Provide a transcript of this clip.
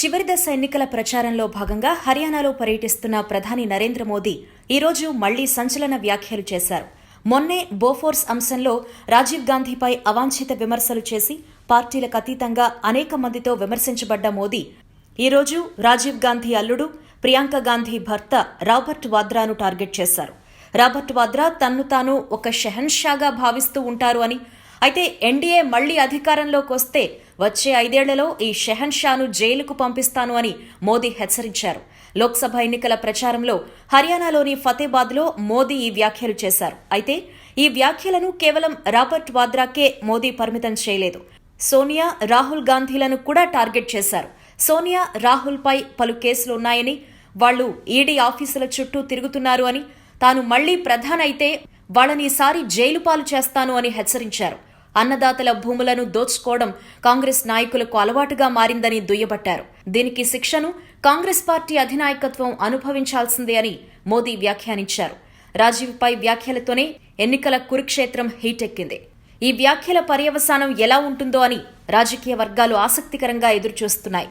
చివరి దశ ఎన్నికల ప్రచారంలో భాగంగా హర్యానాలో పర్యటిస్తున్న ప్రధాని నరేంద్ర మోదీ ఈరోజు మళ్ళీ సంచలన వ్యాఖ్యలు చేశారు. మొన్నే బోఫోర్స్ అంశంలో రాజీవ్ గాంధీపై అవాంఛిత విమర్శలు చేసి పార్టీలకు అతీతంగా అనేక మందితో విమర్శించబడ్డ మోదీ ఈరోజు రాజీవ్ గాంధీ అల్లుడు ప్రియాంక గాంధీ భర్త రాబర్ట్ వాద్రాను టార్గెట్ చేశారు. రాబర్ట్ వాద్రా తన్ను తాను ఒక షెహన్షాగా భావిస్తూ ఉంటారు అని అయితే ఎన్డీఏ మళ్ళీ అధికారంలోకి వస్తే వచ్చే ఐదేళ్ళలో ఈ షెహన్షాను జైలుకు పంపిస్తాను అని మోదీ హెచ్చరించారు. లోక్సభ ఎన్నికల ప్రచారంలో హర్యానాలోని ఫతేబాద్లో మోదీ ఈ వ్యాఖ్యలు చేశారు. అయితే ఈ వ్యాఖ్యలను కేవలం రాబర్ట్ వాద్రాకే మోదీ పరిమితం చేయలేదు. సోనియా రాహుల్ గాంధీలను కూడా టార్గెట్ చేశారు. సోనియా రాహుల్పై పలు కేసులు ఉన్నాయని వాళ్ళు ఈడీ ఆఫీసుల చుట్టూ తిరుగుతున్నారు అని తాను మళ్ళీ ప్రధానైతే వాళ్ళని ఈసారి జైలు పాలు చేస్తాను అని హెచ్చరించారు. అన్నదాతల భూములను దోచుకోవడం కాంగ్రెస్ నాయకులకు అలవాటుగా మారిందని దుయ్యబట్టారు. దీనికి శిక్షను కాంగ్రెస్ పార్టీ అధినాయకత్వం అనుభవించాల్సిందే అని మోదీ వ్యాఖ్యానించారు. రాజీవ్పై వ్యాఖ్యలతోనే ఎన్నికల కురుక్షేత్రం హీటెక్కింది. ఈ వ్యాఖ్యల పర్యవసానం ఎలా ఉంటుందో అని రాజకీయ వర్గాలు ఆసక్తికరంగా ఎదురుచూస్తున్నాయి.